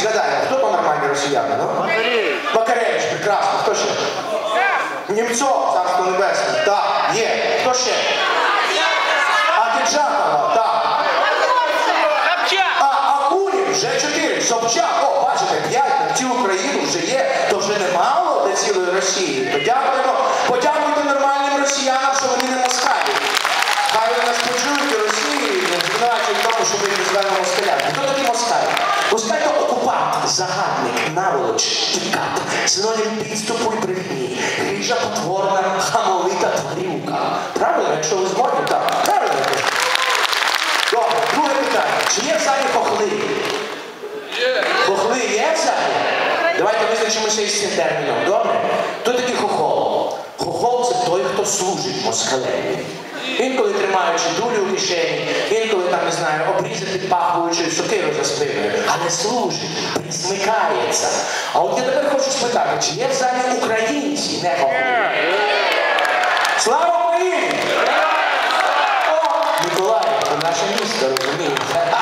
Згадайте, хто то нормальні росіяни, ну? Макаревич, прекрасно. Хто ще? Німцов, царство небесне. Так, є. Хто ще? Акіджакова, так. А, Акунін, вже чотири. Собчак, о, бачите, п'ять на цілу країну вже є, то вже немало для цілої Росії. Подякуємо, подякуйте нормальним росіянам, що вони не москалі. Хай вони нас почують у Росії, не звинувачують тому, що ми їх називаємо москалями. Загадник, наволоч, тікат, синонім підступу і привідні, гріжа потворна, хамовита тварюка. Правильно, якщо ви згодні, так. Правильно. Добре, друге питання. Чи є в залі хохли? Хохли є в залі? Давайте визначимося із цим терміном, добре? Хто такий хохол? Хохол це той, хто служить москалеві. Інколи тримаючи дулю в кишені, інколи там, не знаю, обрізати пахуючою сокиру за спиною, але служить, присмикається. А от я тепер хочу спитати, чи є в залі українці не говорять? Слава Україні! Миколаїв, це наше місто, розумієте?